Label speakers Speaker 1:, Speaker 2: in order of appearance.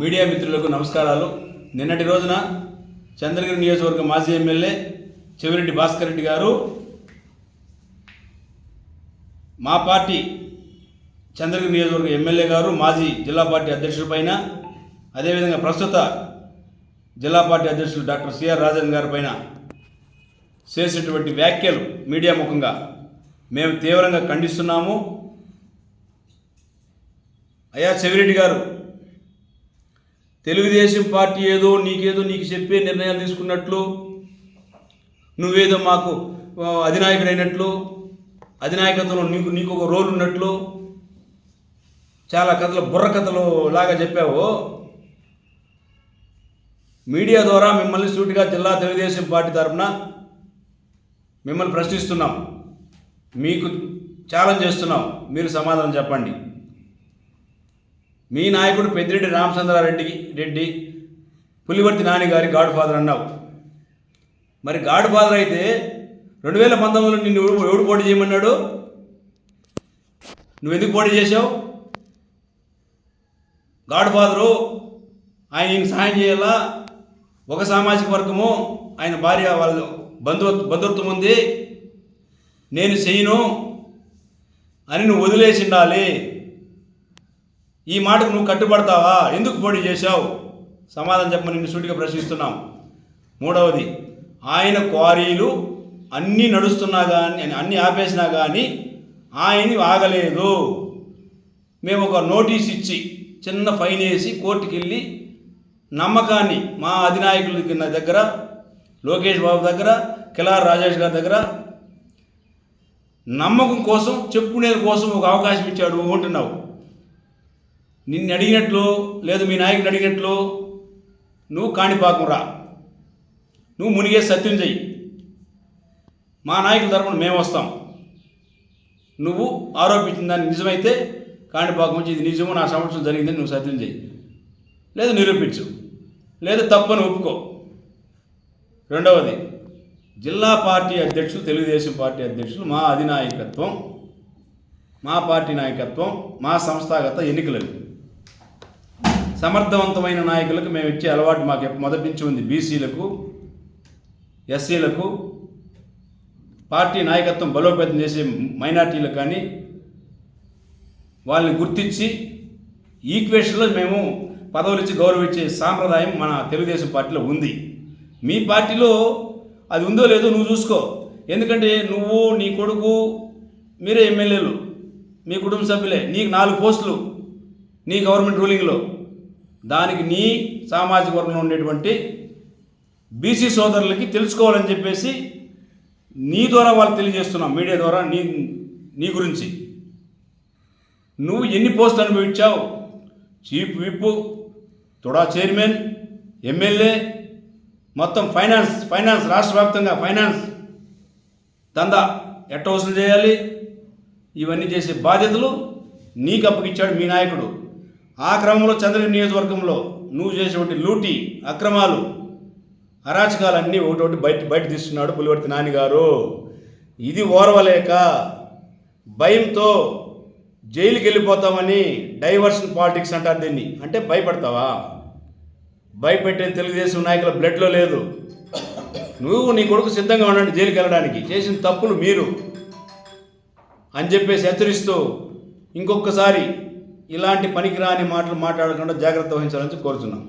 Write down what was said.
Speaker 1: Media మిత్రులకు నమస్కారాలు. నిన్నటి రోజున చంద్రగిరి నియోజకవర్గ మాజీ ఎమ్మెల్యే చెవిరెడ్డి భాస్కర్ రెడ్డి గారు మా పార్టీ చంద్రగిరి నియోజకవర్గ ఎమ్మెల్యే గారు మాజీ జిల్లా పార్టీ అధ్యక్షుల పైన అదేవిధంగా ప్రస్తుత జిల్లా పార్టీ అధ్యక్షులు డాక్టర్ సిఆర్ రాజన్ గారి పైన చేసినటువంటి వ్యాఖ్యలు మీడియా ముఖంగా మేము తీవ్రంగా ఖండిస్తున్నాము. అయ్యా చెవిరెడ్డి గారు తెలుగుదేశం పార్టీ ఏదో నీకేదో నీకు చెప్పే నిర్ణయాలు తీసుకున్నట్లు నువ్వేదో మాకు అధినాయకుడు అధినాయకుడైనట్లు అధినాయకత్వంలో నీకు నీకు ఒక రోల్ ఉన్నట్లు చాలా కథలు బుర్ర కథలు లాగా చెప్పావు. మీడియా ద్వారా మిమ్మల్ని సూటిగా జిల్లా తెలుగుదేశం పార్టీ తరఫున మిమ్మల్ని ప్రశ్నిస్తున్నాం. మీకు ఛాలెంజ్ చేస్తున్నాం. మీరు సమాధానం చెప్పండి. మీ నాయకుడు పెద్దిరెడ్డి రామచంద్రారెడ్డి రెడ్డి పులివర్తి నాని గారి గాడ్ ఫాదర్ అన్నావు. మరి గాడ్ ఫాదర్ అయితే రెండు వేల పంతొమ్మిదిలో నిన్ను ఎవడు పోటీ చేయమన్నాడు? నువ్వు ఎందుకు పోటీ చేసావు గాడ్ ఫాదరు ఆయన ఈయన సహాయం చేయాలా? ఒక సామాజిక వర్గము ఆయన భార్య వాళ్ళు బంధు బంధుత్వం ఉంది. నేను చేయను అని నువ్వు వదిలేసి ఉండాలి ఈ మాటకు నువ్వు కట్టుబడతావా? ఎందుకు పోటీ చేశావు? సమాధానం చెప్పమని నిన్ను సూటిగా ప్రశ్నిస్తున్నాం. మూడవది ఆయన క్వారీలు అన్నీ నడుస్తున్నా కానీ అన్నీ ఆపేసినా కానీ ఆయన ఆగలేదు. మేము ఒక నోటీస్ ఇచ్చి చిన్న ఫైన్ వేసి కోర్టుకి వెళ్ళి నమ్మకాన్ని మా అధినాయకుల దగ్గర లోకేష్ బాబు దగ్గర కిలార్ రాజేష్ గారి దగ్గర నమ్మకం కోసం చెప్పుకునే కోసం ఒక అవకాశం ఇచ్చాడు అంటున్నావు. నిన్ను అడిగినట్లు లేదు మీ నాయకుని అడిగినట్లు నువ్వు కాణిపాకురా నువ్వు మునిగే సత్యం చెయ్యి. మా నాయకుల తరపున మేము వస్తాం. నువ్వు ఆరోపించిన దాన్ని నిజమైతే కాణిపాకం వచ్చి ఇది నిజము నా సంవత్సరం జరిగిందని నువ్వు సత్యం చెయ్యి. లేదు నిరూపించు. లేదు తప్పని ఒప్పుకో. రెండవది జిల్లా పార్టీ అధ్యక్షులు తెలుగుదేశం పార్టీ అధ్యక్షులు మా అధినాయకత్వం మా పార్టీ నాయకత్వం మా సంస్థాగత ఎన్నికలవి. సమర్థవంతమైన నాయకులకు మేము ఇచ్చే అలవాటు మాకు మొదటి నుంచి ఉంది బీసీలకు ఎస్సీలకు పార్టీ నాయకత్వం బలోపేతం చేసే మైనార్టీలకు కానీ వాళ్ళని గుర్తించి ఈక్వేషన్లో మేము పదవులు ఇచ్చి గౌరవించే సాంప్రదాయం మన తెలుగుదేశం పార్టీలో ఉంది. మీ పార్టీలో అది ఉందో లేదో నువ్వు చూసుకో. ఎందుకంటే నువ్వు నీ కొడుకు మీరే ఎమ్మెల్యేలు మీ కుటుంబ సభ్యులే నీకు నాలుగు పోస్టులు నీ గవర్నమెంట్ రూలింగ్లో. దానికి నీ సామాజిక వర్గంలో ఉండేటువంటి బీసీ సోదరులకి తెలుసుకోవాలని చెప్పేసి నీ ద్వారా వాళ్ళు తెలియజేస్తున్నాం మీడియా ద్వారా నీ నీ గురించి. నువ్వు ఎన్ని పోస్టులు అనుభవించావు? Chief whip TUDA chairman MLA మొత్తం ఫైనాన్స్ ఫైనాన్స్ రాష్ట్ర వ్యాప్తంగా ఫైనాన్స్ దందా ఎట్ట వసూలు చేయాలి? ఇవన్నీ చేసే బాధ్యతలు నీకు అప్పగించాడు మీ నాయకుడు. ఆ క్రమంలో చంద్రగిరి నియోజకవర్గంలో నువ్వు చేసేటువంటి లూటీ అక్రమాలు అరాచకాలన్నీ ఒకటి బయట బయట తీస్తున్నాడు పులివర్తి నాన్నగారు ఇది ఓర్వలేక భయంతో జైలుకి వెళ్ళిపోతామని డైవర్షన్ పాలిటిక్స్ అంటారు దీన్ని. అంటే భయపడతావా? భయపెట్టే తెలుగుదేశం నాయకుల బ్లడ్లో లేదు. నువ్వు నీ కొడుకు సిద్ధంగా ఉండండి జైలుకి వెళ్ళడానికి. చేసిన తప్పులు మీరు అని చెప్పేసి హెచ్చరిస్తూ ఇంకొకసారి ఇలాంటి పనికిరాని మాటలు మాట్లాడకుండా జాగ్రత్త వహించాలని కోరుతున్నాం